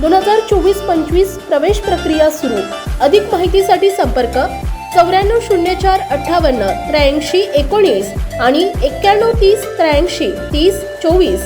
दोन हजार चोवीस पंचवीस प्रवेश प्रक्रिया सुरू. अधिक माहितीसाठी संपर्क चौऱ्याण्णव शून्य चार अठ्ठावन्न त्र्याऐंशी एकोणीस आणि एक्क्याण्णव तीस त्र्याऐंशी तीस चोवीस.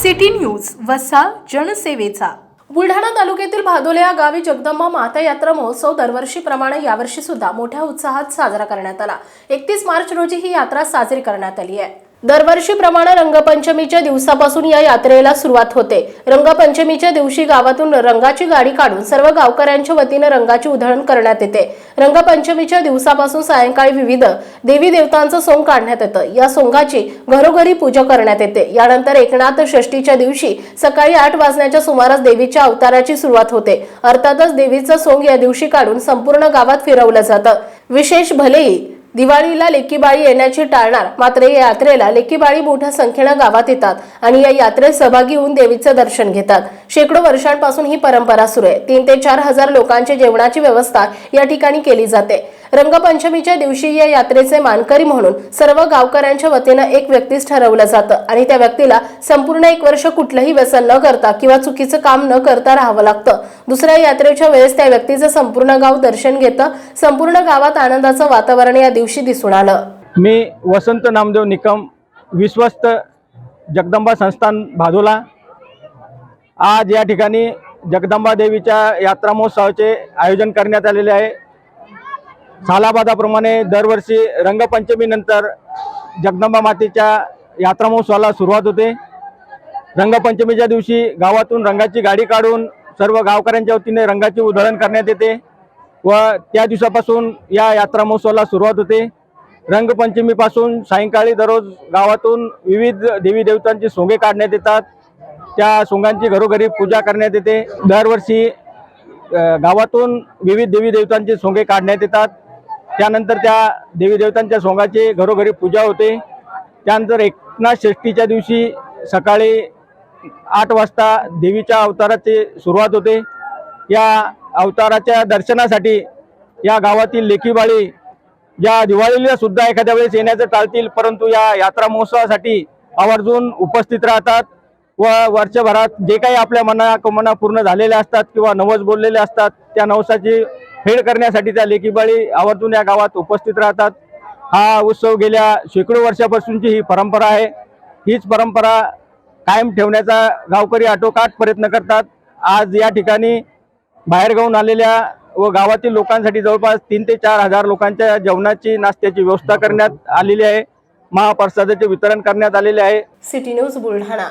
सिटी न्यूज वसा जनसेवेचा. बुलढाणा तालुक्यातील भादोले या गावी जगदंबा माता यात्रा महोत्सव दरवर्षीप्रमाणे यावर्षी सुद्धा मोठ्या उत्साहात साजरा करण्यात आला. एकतीस मार्च रोजी ही यात्रा साजरी करण्यात आली आहे. दरवर्षीप्रमाणे रंगपंचमीच्या दिवसापासून या यात्रेला सुरुवात होते. रंगपंचमीच्या दिवशी गावातून रंगाची गाडी काढून सर्व गावकऱ्यांच्या वतीने रंगाची उधळण करण्यात येते. रंगपंचमीच्या दिवसापासून सायंकाळी विविध देवी देवतांचं सोंग काढण्यात येतं. या सोंगाची घरोघरी पूजा करण्यात येते. यानंतर एकनाथ षष्टीच्या दिवशी सकाळी आठ वाजण्याच्या सुमारास देवीच्या अवताराची सुरुवात होते. अर्थातच देवीचं सोंग या दिवशी काढून संपूर्ण गावात फिरवलं जातं. विशेष भलेही दिवाळीला लेकीबाळी येण्याची टाळणार. मात्र या यात्रेला लेकीबाळी मोठ्या संख्येनं गावात येतात आणि या यात्रेत सहभागी होऊन देवीचं दर्शन घेतात. शेकडो वर्षांपासून ही परंपरा सुरू आहे. तीन ते चार हजार लोकांची जेवणाची व्यवस्था या ठिकाणी केली जाते. रंगपंचमीच्या दिवशी या यात्रेचे मानकरी म्हणून सर्व गावकऱ्यांच्या वतीनं एक व्यक्तीच ठरवलं जातं आणि त्या व्यक्तीला संपूर्ण एक वर्ष कुठलंही व्यसन न करता किंवा चुकीचं काम न करता राहावं लागतं. दुसऱ्या यात्रेच्या वेळेस त्या व्यक्तीचं संपूर्ण गाव दर्शन घेतं. संपूर्ण गावात आनंदाचं वातावरण या दिवशी दिसून आलं. मी वसंत नामदेव निकम विश्वस्त जगदंबा संस्थान भादोला आज या ठिकाणी जगदंबा देवीच्या यात्रा महोत्सवाचे आयोजन करण्यात आलेले आहे. सालाबादाप्रमाणे दरवर्षी रंगपंचमीनंतर जगदंबा मातेच्या यात्रा महोत्सवाला सुरुवात होते. रंगपंचमीच्या दिवशी गावातून रंगाची गाडी काढून सर्व गावकऱ्यांच्या वतीने रंगाची उधळण करण्यात येते व त्या दिवसापासून या यात्रा महोत्सवाला सुरुवात होते. रंगपंचमीपासून सायंकाळी दररोज गावातून विविध देवी देवतांची सोंगे काढण्यात येतात. त्या सोंगांची घरोघरी पूजा करण्यात येते. दरवर्षी गावातून विविध देवी देवतांचे सोंगे काढण्यात येतात. त्यानंतर त्या देवी देवतांच्या सोंगाची घरोघरी पूजा होते. त्यानंतर एकनाथ षष्टीच्या दिवशी सकाळी आठ वाजता देवीच्या अवताराची सुरुवात होते. या अवताराच्या दर्शनासाठी या गावातील लेखीबाळी या दिवाळीला सुद्धा एखाद्या वेळेस येण्याचं टाळतील परंतु या यात्रा महोत्सवासाठी आवर्जून उपस्थित राहतात. व वर्षभरात जे काही आपल्या मनाकमना पूर्ण झालेल्या असतात किंवा नवस बोललेले असतात त्या नवसाची फेड करण्यासाठी त्या लेखीबाळी आवर्जून या गावात उपस्थित राहतात. हा उत्सव गेल्या शेकडो वर्षापासूनची ही परंपरा आहे. हीच परंपरा कायम ठेवण्याचा गावकरी आटोकाट प्रयत्न करतात. आज या ठिकाणी बाहेरगावून आलेल्या व गावातील लोकांसाठी जवळपास तीन ते चार हजार लोकांच्या जेवणाची नाश्त्याची व्यवस्था करण्यात आलेली आहे. महाप्रसादाचे वितरण करण्यात आलेले आहे. City news Buldhana.